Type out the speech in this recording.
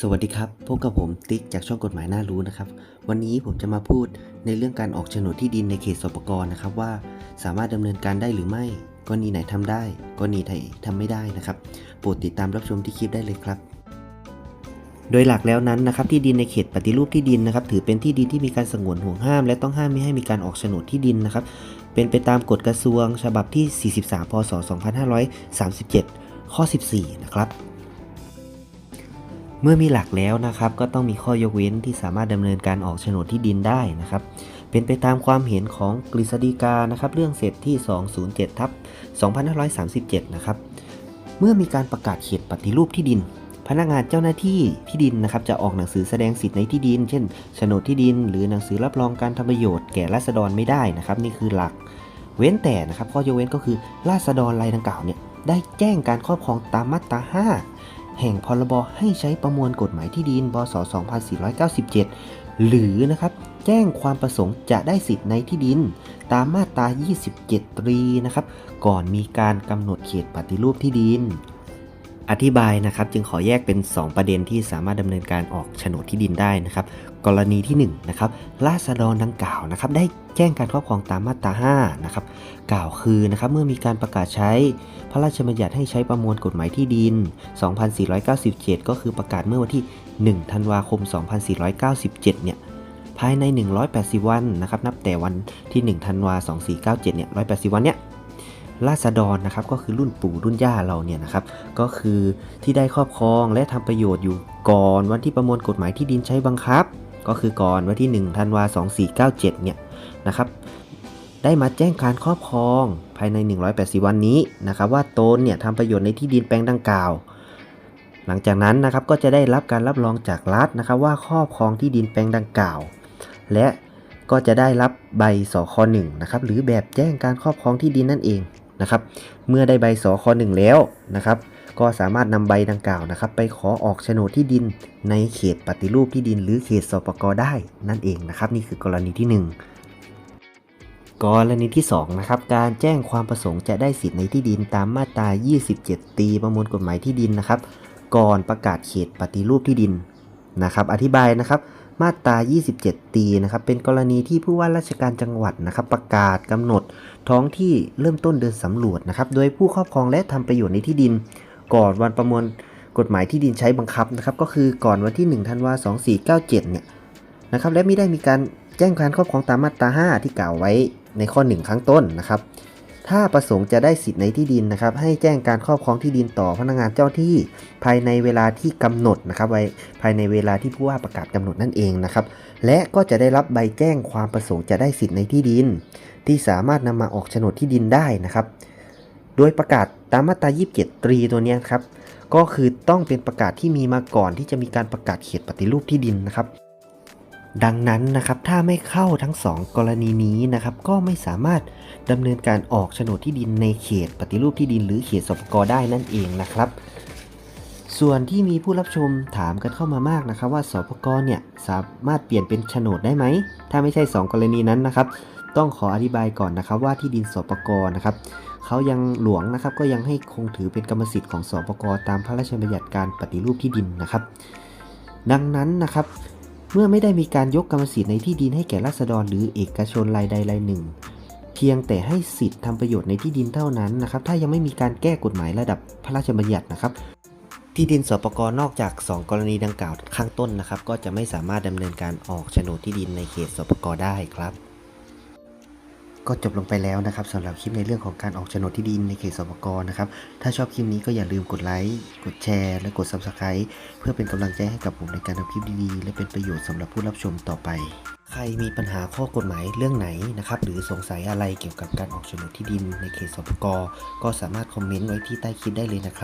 สวัสดีครับ พบกับผมติ๊กจากช่องกฎหมายน่ารู้นะครับ วันนี้ผมจะมาพูดในเรื่องการออกโฉนดที่ดินในเขตสปกรนะครับว่าสามารถดำเนินการได้หรือไม่กรณีไหนทำได้กรณีไหนทำไม่ได้นะครับ โปรดติดตามรับชมที่คลิปได้เลยครับ โดยหลักแล้วนั้นนะครับที่ดินในเขตปฏิรูปที่ดินนะครับ ถือเป็นที่ดินที่มีการสงวนห่วงห้าม และต้องห้ามไม่ให้มีการออกโฉนดที่ดินนะครับ เป็นไปตามกฎกระทรวง ฉบับที่ 43 พศ 2537 ข้อ 14 นะครับ เมื่อมีหลักแล้วนะครับ ก็ต้องมีข้อยกเว้นที่สามารถดำเนินการออกโฉนดที่ดินได้นะครับ เป็นไปตามความเห็นของกฤษฎีกานะครับ เรื่องเสร็จที่ 207ทับ2537 นะครับ เมื่อมีการประกาศเขตปฏิรูปที่ดิน พนักงานเจ้าหน้าที่ที่ดินนะครับ จะออกหนังสือแสดงสิทธิ์ในที่ดิน เช่นโฉนดที่ดิน หรือหนังสือรับรองการทำประโยชน์แก่ราษฎรไม่ได้นะครับ นี่คือหลัก เว้นแต่นะครับข้อยกเว้นก็คือราษฎรรายดังกล่าวเนี่ยได้แจ้งการครอบครองตามมาตรา 5 แห่งพรบให้ใช้ประมวลกฎหมายที่ดินพศ2497 หรือนะครับแจ้งความประสงค์จะได้สิทธิ์ในที่ดิน ตามมาตรา 27 ตรีนะครับ ก่อนมีการกำหนดเขตปฏิรูปที่ดิน อธิบายนะครับจึงขอแยกเป็น 2 ประเด็นที่สามารถดำเนินการออกโฉนดที่ดินได้นะครับ กรณีที่1นะครับราษฎรดังกล่าวนะครับได้แจ้งการครอบครองตามมาตรา5นะครับกล่าวคือนะครับเมื่อมีการประกาศใช้พระราชบัญญัติให้ใช้ประมวลกฎหมายที่ดิน 2497 ก็คือประกาศเมื่อวันที่ 1 ธันวาคม 2497 เนี่ยภายใน 180 วันนะครับนับแต่วันที่ 1 ธันวา2497 เนี่ย 180 วันเนี่ย ราษฎรนะครับก็คือรุ่นปู่รุ่นย่าเราเนี่ยนะครับก็คือที่ได้ครอบครองและทำประโยชน์อยู่ก่อนวันที่ประมวลกฎหมายที่ดินใช้บังคับ ก็คือก่อนวันที่1ธันวา2497เนี่ยนะครับได้มาแจ้งการครอบครองภายใน 180 วันนี้นะครับว่าตนเนี่ยทำประโยชน์ในที่ดินแปลงดังกล่าว หลังจากนั้นนะครับก็จะได้รับการรับรองจากรัฐนะครับว่าครอบครองที่ดินแปลงดังกล่าว และก็จะได้รับใบสคหนึ่งนะครับหรือแบบแจ้งการครอบครองที่ดินนั่นเอง นะครับ เมื่อได้ใบสคหนึ่งแล้วนะครับ ก็สามารถนำใบดังกล่าวนะครับ ไปขอออกโฉนดที่ดินในเขตปฏิรูปที่ดิน หรือเขตสปกได้นั่นเองนะครับ นี่คือกรณีที่หนึ่งกรณีที่2นะครับการแจ้งความประสงค์จะได้สิทธิ์ในที่ดินตามมาตรา 27 ตีประมวลกฎหมายที่ดินนะครับ ก่อนประกาศเขตปฏิรูปที่ดินนะครับ อธิบายนะครับ มาตรา 27 ตีนะครับ เป็นกรณีที่ผู้ว่าราชการจังหวัดนะครับ ประกาศกำหนดท้องที่เริ่มต้นเดินสำรวจนะครับ โดยผู้ครอบครองและทำประโยชน์ในที่ดิน ก่อนวันประมวลกฎหมายที่ดินใช้บังคับนะครับ ก็คือก่อนวันที่1ธันวาคม2497 เนี่ยนะครับ และไม่ได้มีการแจ้งการครอบครองตามมาตรา 5 ที่กล่าวไว้ในข้อ1ข้างต้นนะครับ ถ้าประสงค์จะได้สิทธิ์ในที่ดินนะครับ ให้แจ้งการครอบครองที่ดินต่อพนักงานเจ้าที่ภายในเวลาที่กำหนดนะครับไว้ภายในเวลาที่ผู้ว่าประกาศกำหนดนั่นเองนะครับ และก็จะได้รับใบแจ้งความประสงค์จะได้สิทธิ์ในที่ดิน ที่สามารถนำมาออกโฉนดที่ดินได้นะครับ โดยประกาศตามมาตรา 27 ตรีตัวนี้ครับ ก็คือต้องเป็นประกาศที่มีมาก่อนที่จะมีการประกาศเขตปฏิรูปที่ดินนะครับ ดังนั้นนะครับถ้าไม่เข้าทั้ง 2 กรณีนี้นะครับก็ไม่สามารถดำเนินการออกโฉนดที่ดินในเขต ปฏิรูปที่ดินหรือเขตสปกได้นั่นเองนะครับ ส่วนที่มีผู้รับชมถามกันเข้ามามากนะครับ ว่าสปกเนี่ยสามารถเปลี่ยนเป็นโฉนดได้ไหมถ้าไม่ใช่ 2 กรณีนั้นนะครับ ต้องขออธิบายก่อนนะครับว่าที่ดินสปกนะครับเขายังหลวงนะครับก็ยังให้คงถือเป็นกรรมสิทธิ์ของสปกตามพระราชบัญญัติการปฏิรูปที่ดินนะครับ ดังนั้นนะครับ เมื่อไม่ได้มีการยกกรรมสิทธิ์ในที่ดินให้แก่ราษฎรหรือเอกชนรายใดรายหนึ่ง เพียงแต่ให้สิทธิ์ทำประโยชน์ในที่ดินเท่านั้นนะครับ ถ้ายังไม่มีการแก้กฎหมายระดับพระราชบัญญัตินะครับ ที่ดินสปกนอกจาก 2 กรณีดังกล่าวข้างต้นนะครับ ก็จะไม่สามารถดำเนินการออกโฉนดที่ดินในเขตสปกได้ครับ ก็จบลงไปแล้วนะครับสำหรับคลิปในเรื่องของการออกโฉนดที่ดินในเขตสปกนะครับ ถ้าชอบคลิปนี้ก็อย่าลืมกดไลค์กดแชร์และกด Subscribe เพื่อเป็นกำลังใจให้กับผมในการทำคลิปดีๆ และเป็นประโยชน์สำหรับผู้รับชมต่อไป ใครมีปัญหาข้อกฎหมายเรื่องไหนนะครับหรือสงสัยอะไรเกี่ยวกับการออกโฉนดที่ดินในเขตสปกก็สามารถคอมเมนต์ไว้ที่ใต้คลิปได้เลยนะครับ